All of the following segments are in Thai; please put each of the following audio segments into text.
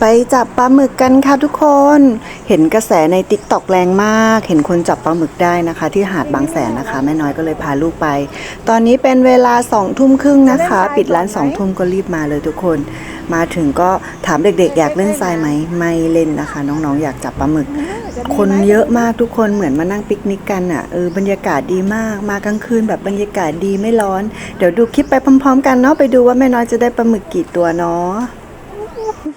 ไปจับปลาหมึกกันค่ะทุกคน เห็นกระแสในติ๊กตอกแรงมาก เห็นคนจับปลาหมึกได้นะคะ ที่หาดบางแสนนะคะ แม่น้อยก็เลยพาลูกไป ตอนนี้เป็นเวลาสองทุ่มครึ่งนะคะ ปิดร้านสองทุ่มก็รีบมาเลยทุกคน มาถึงก็ถามเด็กๆ อยากเล่นทรายไหม ไม่เล่นนะคะ น้องๆ อยากจับปลาหมึก คนเยอะมากทุกคนเหมือนมานั่งปิกนิกกันอะเออบรรยากาศดีมาก มากลางคืนแบบบรรยากาศดีไม่ร้อน เดี๋ยวดูคลิปไปพร้อม ๆ กันเนาะไปดูว่าแม่น้อยจะได้ปลาหมึกกี่ตัวเนาะ จ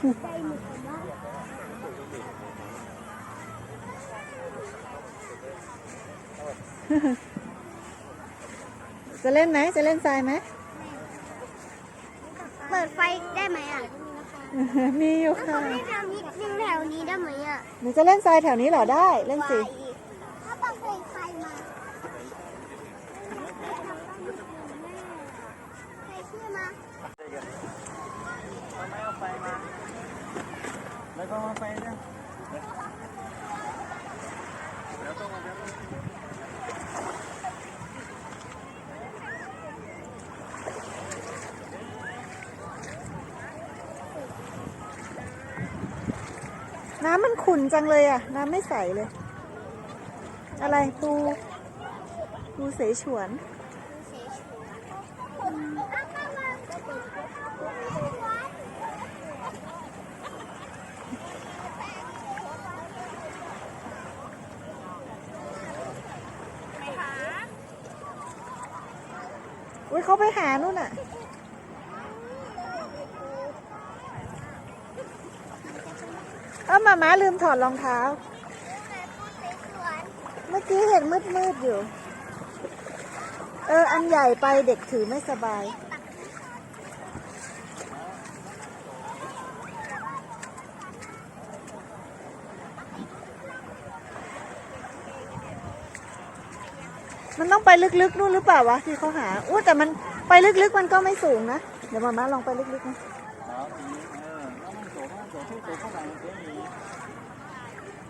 ะเล่นไหม จะเล่นทรายไหม เปิดไฟได้ไหมอะ มีอยู่ขอค่ะให้ทำนิดนึงแถวนี้ได้ไหมอะ หนูจะเล่นทรายแถวนี้เหรอได้ เล่นสิ ถ้าต้องเคยไฟมาใครชื่อมา แล้วก็มาไปเนี่ยน้ำมันขุ่นจังเลยอะ น้ำไม่ใสเลย อะไรปูปูเสฉวน อุ้ยเขาไปหานู่นน่ะ เอ้ามาม้าลืมถอดรองเท้า เมื่อกี้เห็นมืดมืดๆอยู่ เออ อันใหญ่ไปเด็กถือไม่สบาย มันต้องไปลึกๆนู่นหรือเปล่าวะที่เขาหาอู้แต่มันไปลึกๆมันก็ไม่สูงนะ เดี๋ยวมาม่าลองไปลึกๆนะ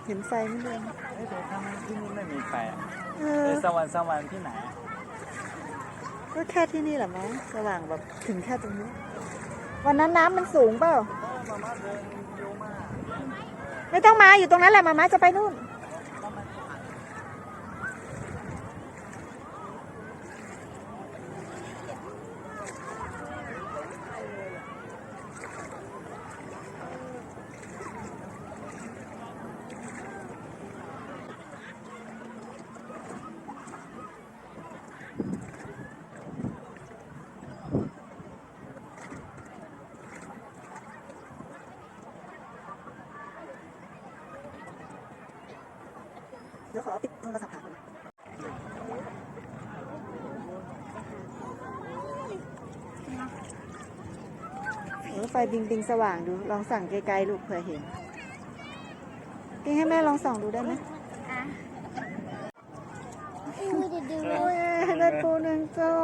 เห็นไฟไม่เดิมเอ้ยแต่ถ้ามันที่นี่ไม่มีไฟเออสวรรค์สวรรค์ที่ไหนก็แค่ที่นี่แหละมั้งสว่างแบบถึงแค่ตรงนี้ วันนั้นน้ำมันสูงเปล่า มาม่าเดินโยมากไม่ต้องมาอยู่ตรงนั้นแหละมาม่าจะไปนู่น เดี๋ยวขอปิดโทรศัพท์หาก่อนนะเออไฟบิงบิงสว่างดู ลองสั่งไกลๆลูกเผื่อเห็นกิ้งให้แม่ลองส่องดูได้ไหมดูดิดูโอ้ยได้ปูหนึ่งตัว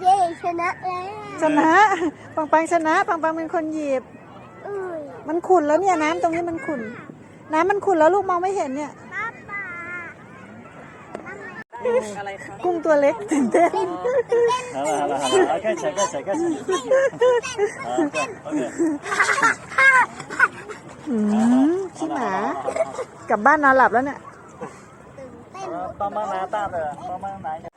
เย้ชนะแล้วชนะ ปังปังชนะ ปังปังเป็นคนหยิบอุ้ยมันขุ่นแล้วเนี่ยน้ำตรงนี้มันขุ่น น้ำมันขุ่นแล้วลูกมองไม่เห็นเนี่ยป้าป้า กุ้งตัวเล็กตื่นเต้น 好了好了好了，开始开始开始。好，OK。 อืมขี้หมา กลับบ้านนอนหลับแล้วเนี่ย ตื่นเต้น 帮忙拿大的，帮忙拿一个。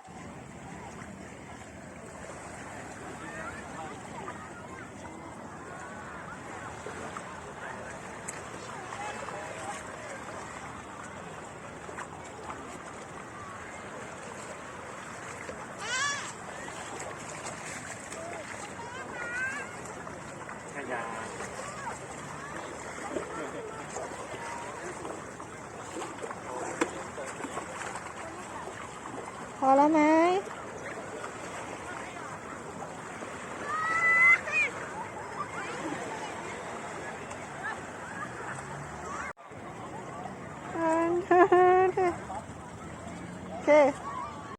อแล้วไหมโอเค